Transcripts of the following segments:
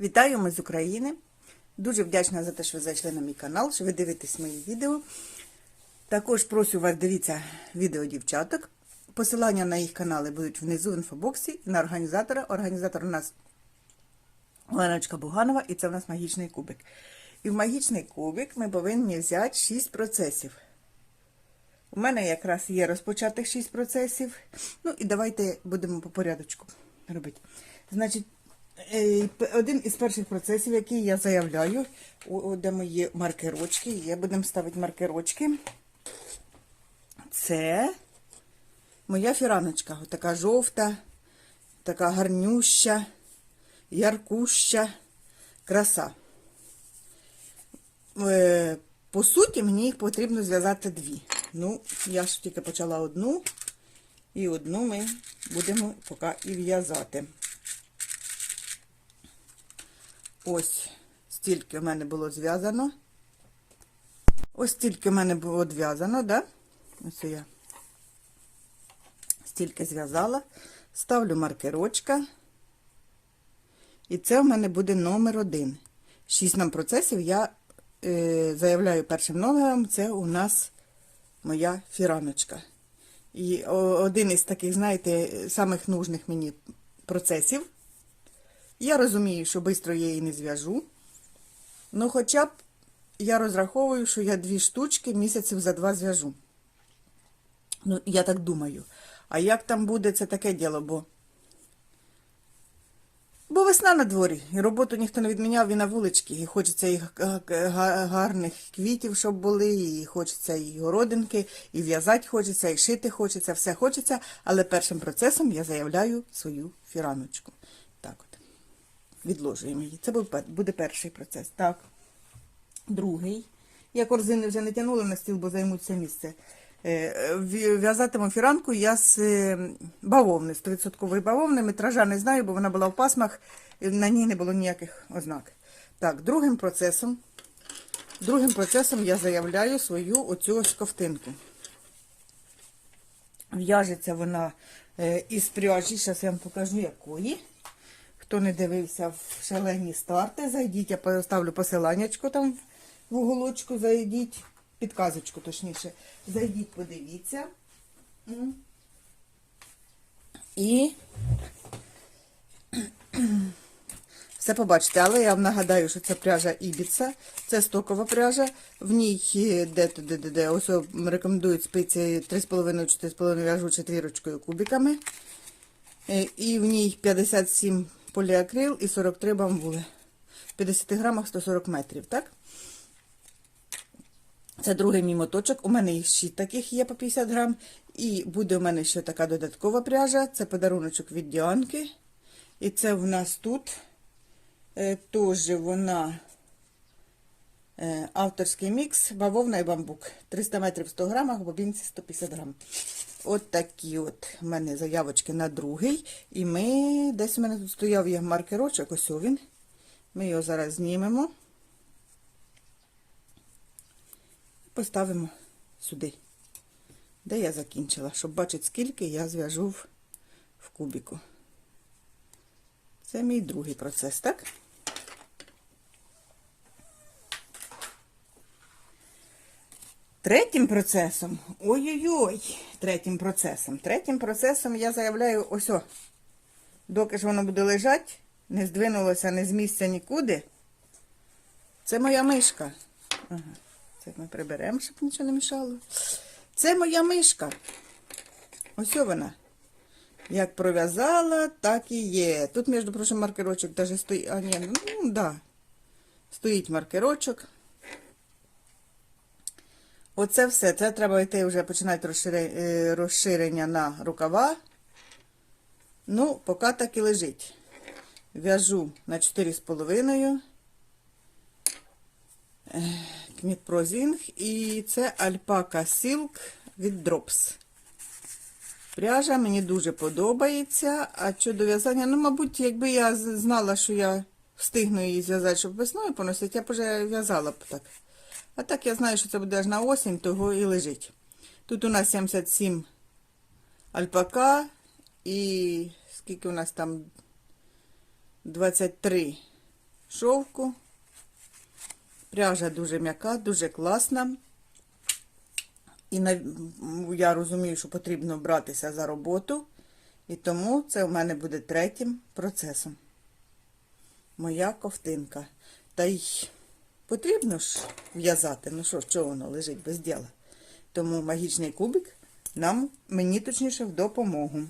Вітаю ми з України. Дуже вдячна за те, що ви зайшли на мій канал, що ви дивитесь мої відео. Також прошу вас дивіться відео дівчаток. Посилання на їх канали будуть внизу в інфобоксі на організатора. Організатор у нас Оленочка Буганова, і це у нас магічний кубик. І в магічний кубик ми повинні взяти 6 процесів. У мене якраз є розпочатих 6 процесів. Ну і давайте будемо по порядочку робити. Значить, один із перших процесів, який я заявляю, де мої маркерочки є, будемо ставити маркерочки. Це моя фіраночка. Така жовта, така гарнюща, яркуща краса. Е, По суті, мені їх потрібно зв'язати дві. Ну, я ж тільки почала одну, і одну ми будемо поки і в'язати. Ось стільки в мене було зв'язано. Ось стільки в мене було зв'язано, да? Ось я стільки зв'язала. Ставлю маркерочка. І це в мене буде номер один. Шість нам процесів я е, заявляю першим номером, це у нас моя фіраночка. І один із таких, знаєте, самих нужних мені процесів. Я розумію, що швидко я її не зв'яжу. Ну, хоча б я розраховую, що я дві штучки місяців за два зв'яжу. Ну, я так думаю. А як там буде, це таке діло, бо. Бо весна на дворі, і роботу ніхто не відміняв і на вулички. І хочеться і га- га- гарних квітів, щоб були, і хочеться і городинки, і в'язати хочеться, і шити хочеться, все хочеться. Але першим процесом я заявляю свою фіраночку. Відложуємо її. Це буде перший процес. Так. Другий. Я корзини вже не тягнула на стіл, бо займуть це місце. Е, В'язатиму фіранку я з е, бавовни, 100% бавовни. Метража не знаю, бо вона була в пасмах, і на ній не було ніяких ознак. Так, другим процесом, другим процесом я заявляю свою оцю ось ковтинку. В'яжеться вона е, із пряжі, зараз я вам покажу якої. Хто не дивився в шалені старти, зайдіть, я поставлю посиланнячко там в уголочку, зайдіть, підказочку точніше. Зайдіть, подивіться. І все побачите, але я вам нагадаю, що це пряжа Ібіца, це стокова пряжа. В ній де де, де, де, ось рекомендують спиці 3,5-4,5 в'яжу четвірочкою кубиками. Е, І в ній 57 поліакрил і 43 бамбули. В 50 грамах 140 метрів, так? Це другий мій моточок. У мене їх ще таких є по 50 грам. І буде у мене ще така додаткова пряжа. Це подаруночок від Діанки. І це в нас тут е, теж вона е, авторський мікс, бавовна і бамбук. 300 метрів 100 грамах, бобінці 150 грам. От такі от в мене заявочки на другий. І ми, десь у мене тут стояв є маркерочок, ось він. Ми його зараз знімемо. Поставимо сюди, де я закінчила, щоб бачити, скільки я зв'яжу в кубіку. Це мій другий процес, так? Третім процесом, ой-ой-ой, третім процесом. Третім процесом я заявляю ось о, доки ж воно буде лежати, не здвинулося не з місця нікуди. Це моя мишка. Ага, це ми приберемо, щоб нічого не мішало. Це моя мишка. Ось вона. Як пров'язала, так і є. Тут, між прочим, маркерочок даже стоїть. А, ні, ну, да. Стоїть маркерочок. Оце все. Це треба йти вже починати е, розширення на рукава. Ну, поки так і лежить. В'яжу на 4,5. Кмітпрозінг. І це альпака Silk від Drops. Пряжа мені дуже подобається. А щодо в'язання, ну, мабуть, якби я знала, що я встигну її зв'язати, щоб весною поносити, я б вже в'язала б так. А так я знаю, що це буде аж на осінь, того і лежить. Тут у нас 77 альпака і скільки у нас там 23 шовку. Пряжа дуже м'яка, дуже класна. І я розумію, що потрібно братися за роботу. І тому це у мене буде третім процесом. Моя ковтинка. Та й потрібно ж в'язати. Ну що, чого воно лежить без діла? Тому магічний кубик нам, мені точніше, в допомогу.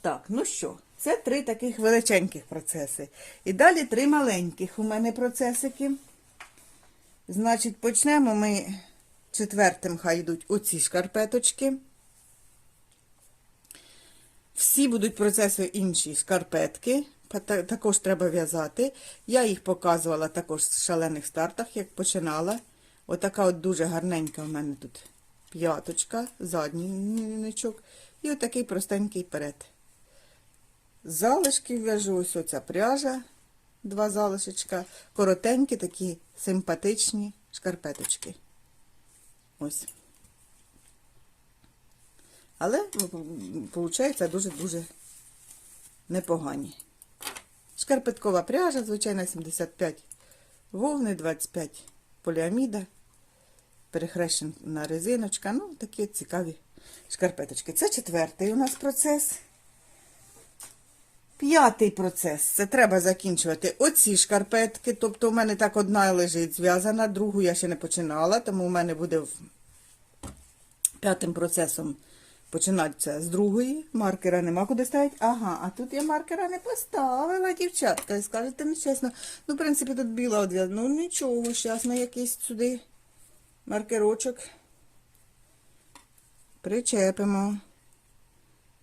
Так, ну що, це три таких величеньких процеси. І далі три маленьких у мене процесики. Значить, почнемо ми четвертим, хай йдуть оці шкарпеточки. Всі будуть процеси інші шкарпетки. Та- Також треба в'язати. Я їх показувала також в шалених стартах, як починала. Отака от дуже гарненька у мене тут п'яточка, задній ничок. І отакий простенький перед. Залишки в'яжу, ось оця пряжа, два залишечка, коротенькі такі симпатичні шкарпеточки. Ось. Але, виходить, дуже-дуже непогані. Шкарпеткова пряжа, звичайно, 75 вовни, 25 поліаміда, перехрещена резиночка. Ну, такі цікаві шкарпеточки. Це четвертий у нас процес. П'ятий процес. Це треба закінчувати оці шкарпетки. Тобто, у мене так одна лежить зв'язана, другу я ще не починала, тому у мене буде п'ятим процесом починатися з другої. Маркера нема куди ставити. Ага, а тут я маркера не поставила, дівчатка. І скажете нечесно. Ну, в принципі, тут біла одв'язана. Ну, нічого, зараз на якийсь сюди маркерочок причепимо.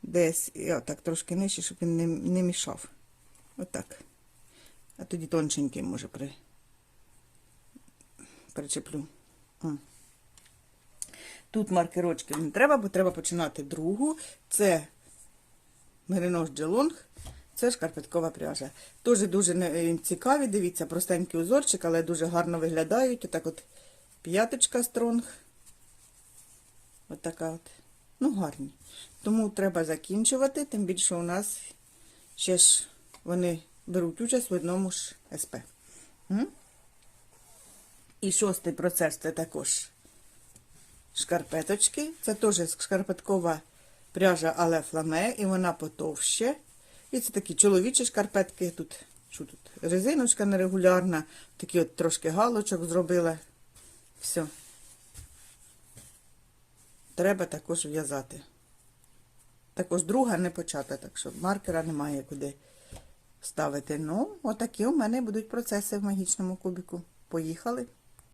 Десь, і отак трошки нижче, щоб він не, не мішав. Отак. А тоді тонченький, може, при... причеплю. Тут маркерочків не треба, бо треба починати другу. Це меринос джелонг, це шкарпеткова пряжа. Дуже дуже цікаві, дивіться, простенький узорчик, але дуже гарно виглядають. Отак от п'яточка стронг. Отака от. Ну, гарні. Тому треба закінчувати, тим більше у нас ще ж вони беруть участь в одному ж СП. І шостий процес це також шкарпеточки. Це теж шкарпеткова пряжа, але фламе, і вона потовще. І це такі чоловічі шкарпетки. Тут що тут? Резиночка нерегулярна, такі от трошки галочок зробила. Все. Треба також в'язати. Також друга не почата, так що маркера немає куди ставити. Ну, отакі у мене будуть процеси в магічному кубіку. Поїхали.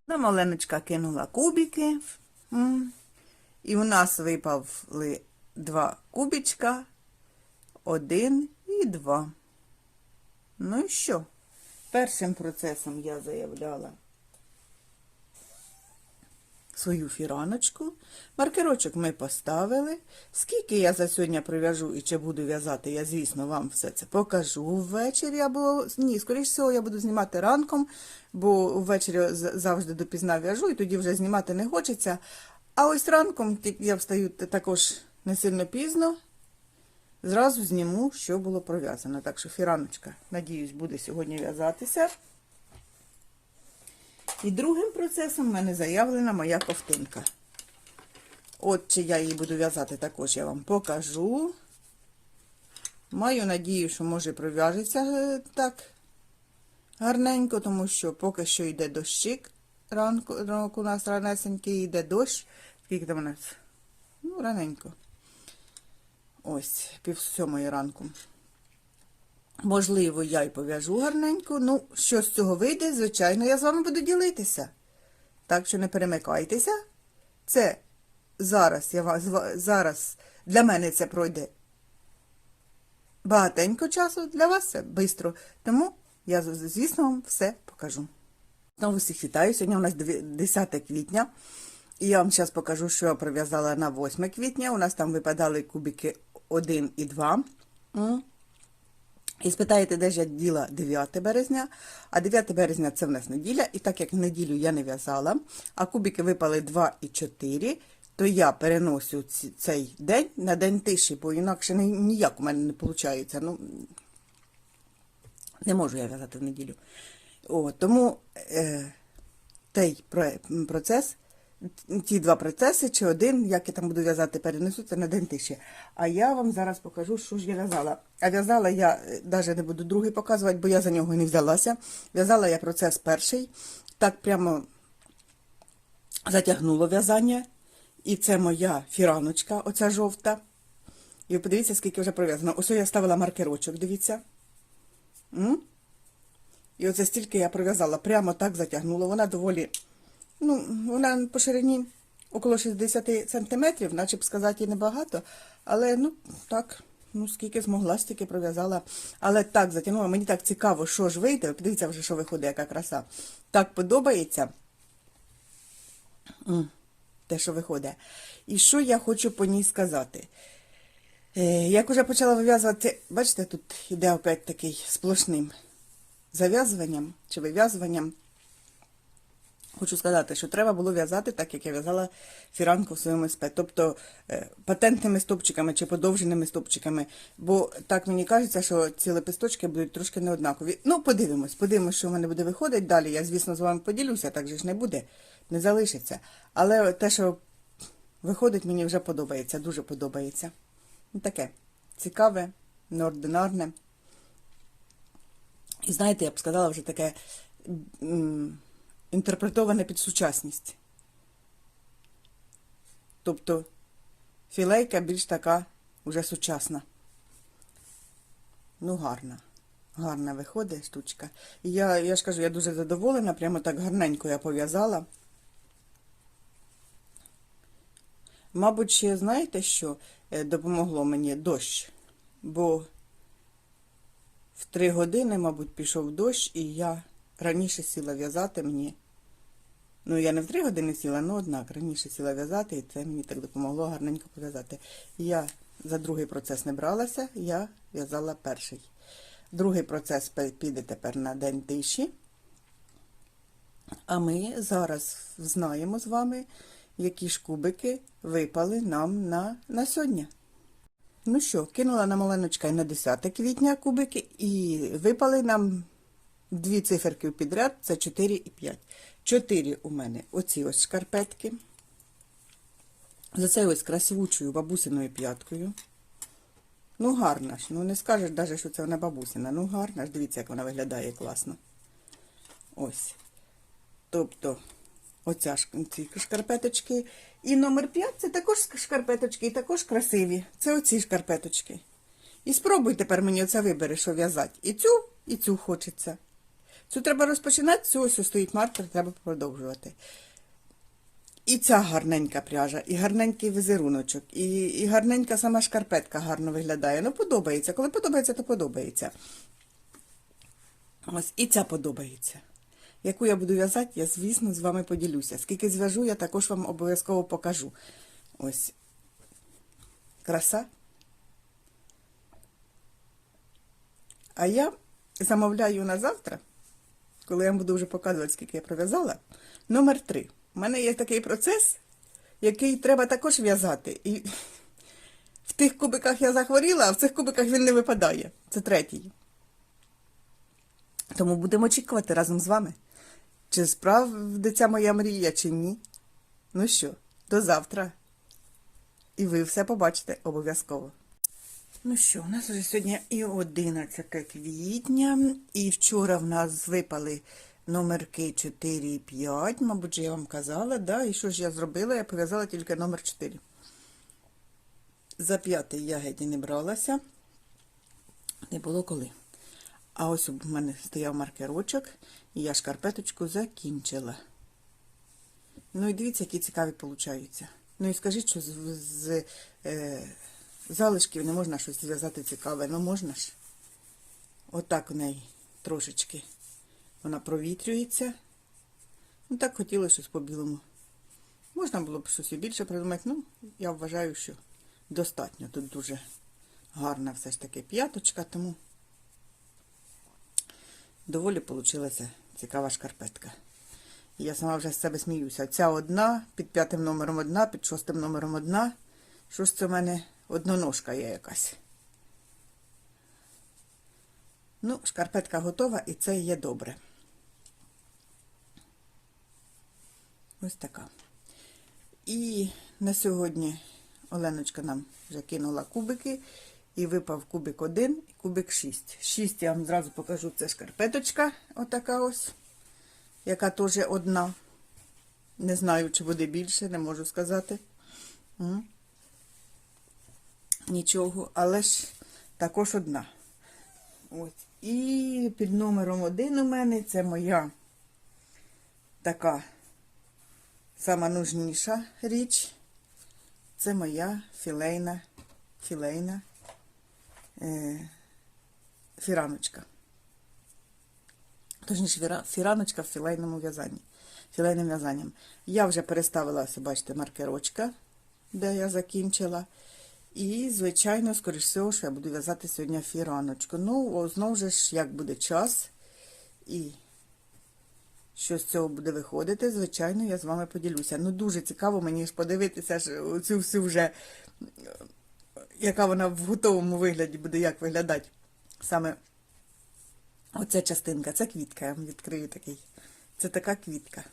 Ну, Маленочка кинула кубики. І у нас випали два кубічка, один і два. Ну і що? Першим процесом я заявляла свою фіраночку. Маркерочок ми поставили. Скільки я за сьогодні прив'яжу і чи буду в'язати, я, звісно, вам все це покажу ввечері. Або ні, скоріш всього, я буду знімати ранком, бо ввечері завжди допізна в'яжу, і тоді вже знімати не хочеться. А ось ранком я встаю також не сильно пізно. Зразу зніму, що було пров'язано. Так що фіраночка, надіюсь, буде сьогодні в'язатися. І другим процесом в мене заявлена моя ковтинка. От чи я її буду в'язати, також я вам покажу. Маю надію, що може пров'яжеться е, так гарненько, тому що поки що йде дощик. Ранку, ранку у нас ранесенький йде дощ. Скільки там у нас? Ну, раненько. Ось, пів сьомої ранку. Можливо, я й пов'яжу гарненько. Ну, що з цього вийде, звичайно, я з вами буду ділитися. Так що не перемикайтеся. Це зараз я вас зараз для мене це пройде багатенько часу, для вас це швидко. Тому я, звісно, вам все покажу. Знову всіх вітаю. Сьогодні у нас 10 квітня. І я вам зараз покажу, що я прив'язала на 8 квітня. У нас там випадали кубики 1 і 2. І спитаєте, де ж я діла 9 березня. А 9 березня це в нас неділя. І так як неділю я не в'язала, а кубики випали 2 і 4, то я переносю цей день на день тиші, бо інакше ніяк у мене не виходить. Ну, Не можу я в'язати в неділю. О, тому е, той процес, ті два процеси, чи один, як я там буду в'язати, перенесуться на день тиші. А я вам зараз покажу, що ж я в'язала. А в'язала я навіть не буду другий показувати, бо я за нього не взялася. В'язала я процес перший. Так прямо затягнуло в'язання. І це моя фіраночка, оця жовта. І подивіться, скільки вже пров'язано. Ось я ставила маркерочок, дивіться. І оце стільки я пров'язала, прямо так затягнула. Вона доволі, ну, вона по ширині около 60 сантиметрів, наче б сказати, і небагато. Але, ну, так, ну, скільки змогла, стільки пров'язала. Але так затягнула. Мені так цікаво, що ж вийде. Ви Подивіться вже, що виходить, яка краса. Так подобається. Те, що виходить. І що я хочу по ній сказати? Е, Як уже почала вив'язувати, бачите, тут іде опять такий сплошним зав'язуванням чи вив'язуванням. Хочу сказати, що треба було в'язати так, як я в'язала фіранку в своєму СП, тобто е, патентними стопчиками чи подовженими стопчиками. Бо так мені кажеться, що ці лепесточки будуть трошки неоднакові. Ну, подивимось, подивимось, що в мене буде виходити далі. Я, звісно, з вами поділюся, так же ж не буде, не залишиться. Але те, що виходить, мені вже подобається, дуже подобається. Ну, таке цікаве, неординарне. І знаєте, я б сказала вже таке інтерпретоване під сучасність. Тобто філейка більш така вже сучасна. Ну, гарна. Гарна виходить штучка. І я, я ж кажу, я дуже задоволена, прямо так гарненько я пов'язала. Мабуть, ще знаєте, що е, допомогло мені дощ, бо в три години, мабуть, пішов дощ, і я раніше сіла в'язати мені. Ну, я не в три години сіла, але однак раніше сіла в'язати, і це мені так допомогло гарненько пов'язати. Я за другий процес не бралася, я в'язала перший. Другий процес піде тепер на день тиші. А ми зараз знаємо з вами, які ж кубики випали нам на, на сьогодні. Ну що, кинула на маленочка і на 10 квітня кубики, і випали нам дві циферки підряд, це 4 і 5. 4 у мене оці ось шкарпетки. За це ось красивучою бабусиною п'яткою. Ну, гарна ж. Ну, не скажеш навіть, що це вона бабусина. Ну, гарна ж. Дивіться, як вона виглядає класно. Ось. Тобто, оця ці шкарпеточки. І номер 5 це також шкарпеточки, і також красиві. Це оці шкарпеточки. І спробуй тепер мені оце вибери, що в'язати. І цю, і цю хочеться. Цю треба розпочинати, цю ось стоїть маркер, треба продовжувати. І ця гарненька пряжа, і гарненький візеруночок, і, і гарненька сама шкарпетка гарно виглядає. Ну, подобається. Коли подобається, то подобається. Ось і ця подобається. Яку я буду в'язати, я, звісно, з вами поділюся. Скільки зв'яжу, я також вам обов'язково покажу. Ось. Краса. А я замовляю на завтра, коли я вам буду вже показувати, скільки я пров'язала, номер три. У мене є такий процес, який треба також в'язати. І в тих кубиках я захворіла, а в цих кубиках він не випадає. Це третій. Тому будемо очікувати разом з вами. Чи справдиться моя мрія, чи ні. Ну що, до завтра. І ви все побачите обов'язково. Ну що, у нас вже сьогодні і 11 квітня, і вчора в нас випали номерки 4 і 5, мабуть, я вам казала, да? І що ж я зробила? Я пов'язала тільки номер 4. За п'ятий я геть не бралася. Не було коли. А ось у мене стояв маркерочок, і я шкарпеточку закінчила. Ну і дивіться, які цікаві получаються. Ну і скажіть, що з, з е, залишків не можна щось зв'язати цікаве. Ну можна ж. Отак у неї трошечки вона провітрюється. Ну так хотілося щось по-білому. Можна було б щось і більше придумати. Ну, я вважаю, що достатньо. Тут дуже гарна все ж таки п'яточка, тому доволі получилася цікава шкарпетка. Я сама вже з себе сміюся. Ця одна, під п'ятим номером одна, під шостим номером одна. Що ж це в мене одноножка є якась. Ну, шкарпетка готова і це є добре. Ось така. І на сьогодні Оленочка нам вже кинула кубики. І випав кубик 1 і кубик 6. 6 я вам зразу покажу, це шкарпеточка, отака ось, яка теж одна. Не знаю, чи буде більше, не можу сказати. Нічого, але ж також одна. Ось. І під номером 1 у мене це моя така сама нужніша річ. Це моя філейна, філейна е, фіраночка. Точніше, фіра- фіраночка в філейному в'язанні. Філейним в'язанням. Я вже переставила, бачите, маркерочка, де я закінчила. І, звичайно, скоріш всього, що я буду в'язати сьогодні фіраночку. Ну, знову ж, як буде час, і що з цього буде виходити, звичайно, я з вами поділюся. Ну, дуже цікаво мені ж подивитися ж цю всю вже, е, яка вона в готовому вигляді буде, як виглядати. Саме оця частинка, це квітка, я вам відкрию такий. Це така квітка.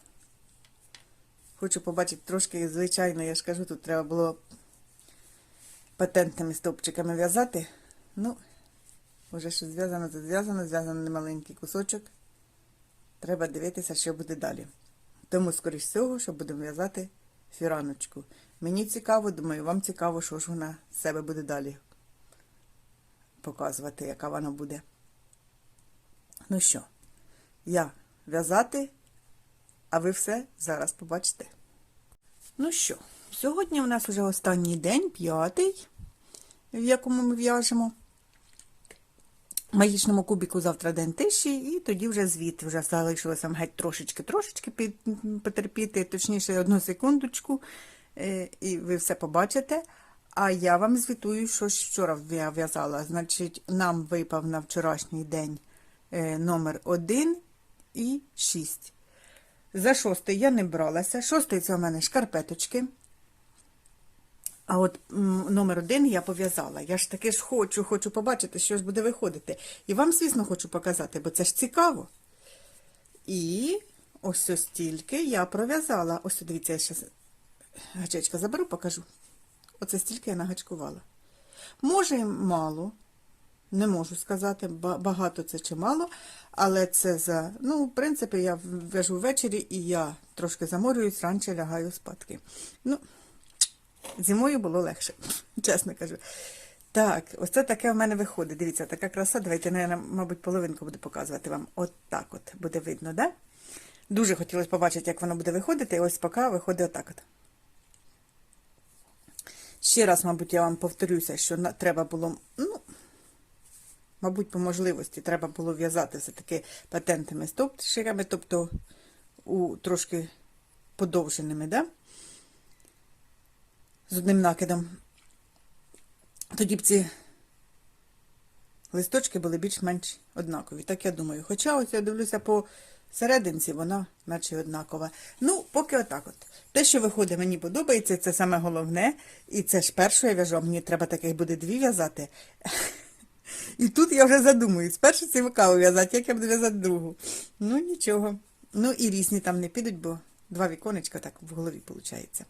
Хочу побачити трошки, звичайно, я ж кажу, тут треба було патентними стовпчиками в'язати. Ну, вже що зв'язано, то зв'язано, зв'язано немаленький кусочок. Треба дивитися, що буде далі. Тому, скоріш всього, що будемо в'язати фіраночку. Мені цікаво, думаю, вам цікаво, що ж вона з себе буде далі показувати, яка вона буде. Ну що, я в'язати, а ви все зараз побачите. Ну що, сьогодні у нас вже останній день, п'ятий, в якому ми в'яжемо. Магічному кубіку завтра день тиші, і тоді вже звіт. Вже залишилося геть трошечки-трошечки потерпіти, точніше, одну секундочку, е, і ви все побачите. А я вам звітую, що вчора в'язала. Значить, нам випав на вчорашній день е, номер 1 і 6. За шостий я не бралася. Шостий це у мене шкарпеточки. А от номер один я пов'язала. Я ж таки ж хочу, хочу побачити, що ж буде виходити. І вам, звісно, хочу показати, бо це ж цікаво. І ось ось стільки я пров'язала. Ось дивіться, я зараз гачечка заберу, покажу. Оце стільки я нагачкувала. Може, мало, не можу сказати, багато це чи мало, але це за. Ну, в принципі, я в'яжу ввечері і я трошки заморююсь, раніше лягаю спадки. Ну, Зимою було легше, чесно кажу. Так, ось це таке в мене виходить. Дивіться, така краса. Давайте, я, мабуть, половинку буду показувати вам. От так от буде видно, да? Дуже хотілося побачити, як воно буде виходити. І ось поки виходить отак от. Ще раз, мабуть, я вам повторюся, що треба було, ну, мабуть, по можливості треба було в'язати все-таки патентними стовпчиками, тобто у трошки подовженими, да? З одним накидом. Тоді б ці листочки були більш-менш однакові. Так я думаю. Хоча ось я дивлюся по серединці, вона наче однакова. Ну, поки отак от. Те, що виходить, мені подобається, це саме головне. І це ж перше я в'яжу, мені треба таких буде дві в'язати. І тут я вже задумуюсь. Першу цікаво в'язати, як я буду в'язати другу. Ну, нічого. Ну і різні там не підуть, бо два віконечка так в голові виходить.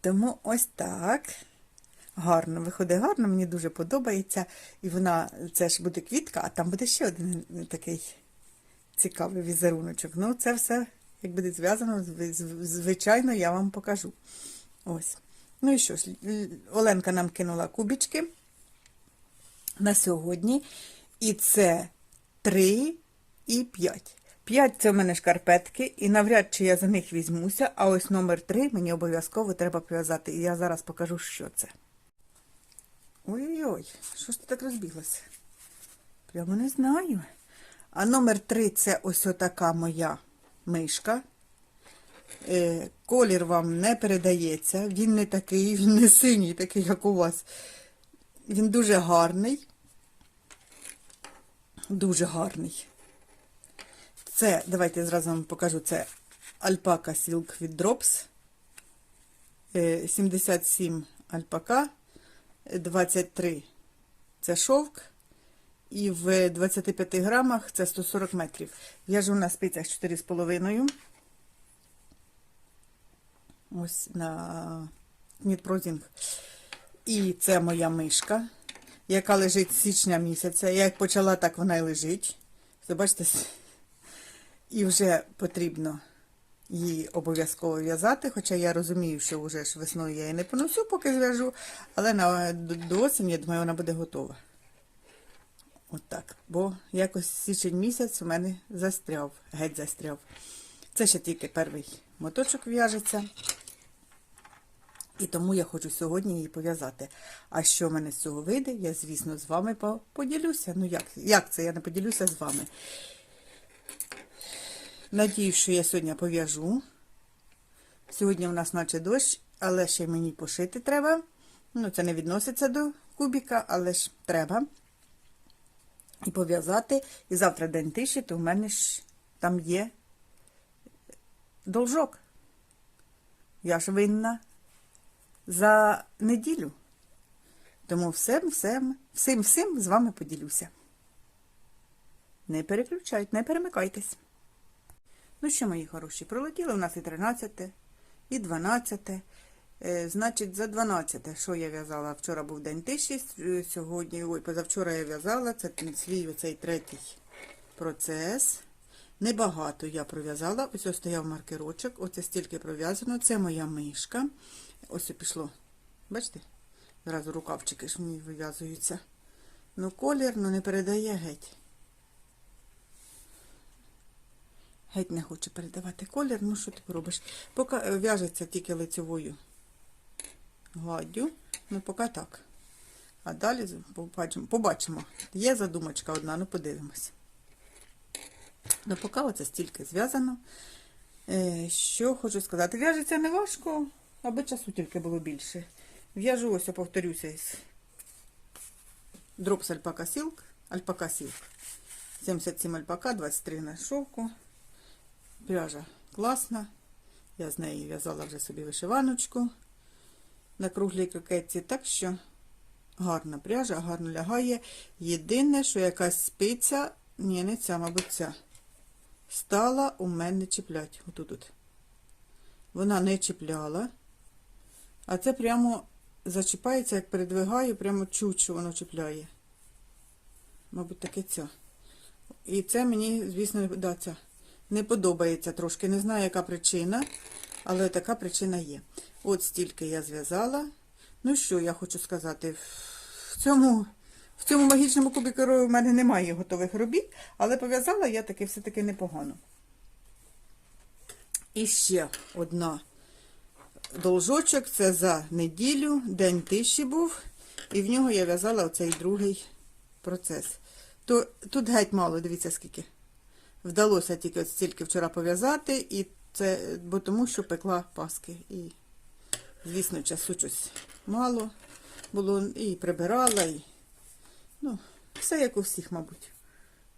Тому ось так. Гарно, виходить гарно, мені дуже подобається. І вона, це ж буде квітка, а там буде ще один такий цікавий візеруночок. Ну, це все, як буде зв'язано, зв- зв- звичайно, я вам покажу. Ось. Ну і що ж, Оленка нам кинула кубічки на сьогодні. І це 3 і 5. 5 це в мене шкарпетки, і навряд чи я за них візьмуся, а ось номер 3 мені обов'язково треба пов'язати. І я зараз покажу, що це. Ой-ой-ой, що ж ти так розбіглася? Прямо не знаю. А номер 3 це ось отака моя мишка. Е, колір вам не передається. Він не такий, він не синій, такий, як у вас. Він дуже гарний. Дуже гарний. Це, давайте я зразу вам покажу, це альпака Silk від Drops. Е, 77 альпака, 23 це шовк. І в 25 грамах це 140 метрів. В'яжу на спицях 4,5. Ось на Нітпрозінг. І це моя мишка, яка лежить з січня місяця. Я як почала, так вона і лежить. Ви бачите? І вже потрібно її обов'язково в'язати, хоча я розумію, що вже ж весною я її не поносю, поки зв'яжу, але на, до, до осені, я думаю, вона буде готова. От так. Бо якось січень місяць у мене застряв, геть застряв. Це ще тільки перший моточок в'яжеться. І тому я хочу сьогодні її пов'язати. А що в мене з цього вийде, я, звісно, з вами поділюся. Ну як, як це? Я не поділюся з вами. Надіюсь, що я сьогодні пов'яжу. Сьогодні у нас наче дощ, але ще мені пошити треба. Ну, це не відноситься до кубіка, але ж треба. І пов'язати. І завтра день тиші, то в мене ж там є должок. Я ж винна за неділю. Тому всім, всім, всім, всім з вами поділюся. Не переключайте, не перемикайтесь. Ну що, мої хороші, пролетіло в нас і 13, і 12. Е, значить, за 12, що я в'язала? Вчора був день тиші, сьогодні, ой, позавчора я в'язала, це свій оцей третій процес. Небагато я пров'язала. Ось ось стояв маркерочок, оце стільки пров'язано. Це моя мишка. Ось пішло. Бачите? Зразу рукавчики ж мені вив'язуються. Ну, колір ну, не передає геть. Геть не хоче передавати колір, ну що ти робиш? Поки е, в'яжеться тільки лицевою гладдю, ну поки так. А далі побачимо. побачимо. Є задумочка одна, ну подивимось. Ну, поки оце стільки зв'язано. Е, що хочу сказати? В'яжеться не важко, аби часу тільки було більше. В'яжу, ось повторюся, із Дропс Альпака Сілк, Альпака Сілк. 77 альпака, 23 на шовку. Пряжа класна. Я з неї в'язала вже собі вишиваночку на круглій кокетці. Так що гарна пряжа, гарно лягає. Єдине, що якась спиця, ні, не ця, мабуть, ця, стала у мене чіплять. Отут. -от. Вона не чіпляла. А це прямо зачіпається, як передвигаю, прямо чуть, що воно чіпляє. Мабуть, таке ця. І це мені, звісно, да, ця не подобається трошки. Не знаю, яка причина, але така причина є. От стільки я зв'язала. Ну що я хочу сказати, в цьому, в цьому магічному кубіку у мене немає готових робіт, але пов'язала я таки все-таки непогано. І ще одна должочок, це за неділю, день тиші був, і в нього я в'язала оцей другий процес. То тут геть мало, дивіться скільки. Вдалося тільки от стільки вчора пов'язати, і це, бо тому що пекла паски. І, звісно, часу щось мало було, і прибирала, і ну, все як у всіх, мабуть.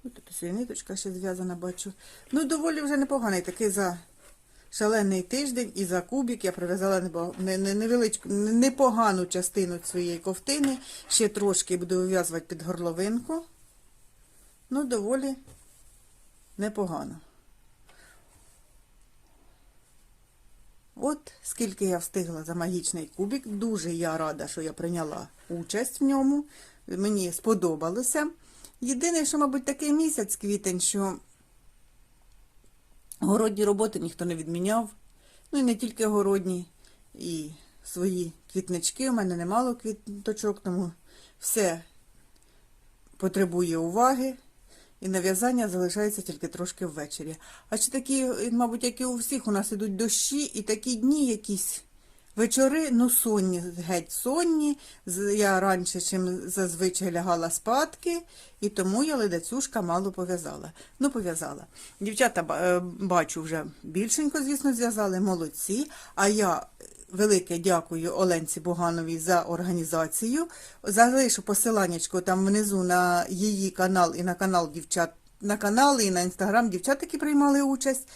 Ось тут і ниточка ще зв'язана, бачу. Ну, доволі вже непоганий такий за шалений тиждень і за кубик я прив'язала непогану частину своєї ковтини. Ще трошки буду вив'язувати під горловинку. Ну, доволі непогано. От скільки я встигла за магічний кубик. Дуже я рада, що я прийняла участь в ньому. Мені сподобалося. Єдине, що, мабуть, такий місяць квітень, що городні роботи ніхто не відміняв. Ну і не тільки городні, і свої квітнички. У мене немало квіточок, тому все потребує уваги. І нав'язання залишається тільки трошки ввечері. А чи такі, мабуть, як і у всіх, у нас ідуть дощі, і такі дні якісь вечори, ну сонні, геть сонні. Я раніше, чим зазвичай лягала спадки, і тому я ледацюшка мало пов'язала. Ну, пов'язала. Дівчата, е, бачу, вже більшенько, звісно, зв'язали, молодці. А я велике дякую Оленці Бугановій за організацію. Залишу посиланнячко там внизу на її канал і на канал дівчат, на канал і на інстаграм дівчат, які приймали участь.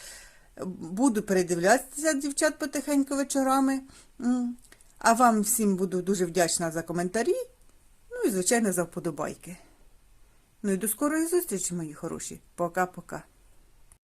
Буду передивлятися дівчат потихеньку вечорами. А вам всім буду дуже вдячна за коментарі. Ну і, звичайно, за вподобайки. Ну і до скорої зустрічі, мої хороші. Пока-пока.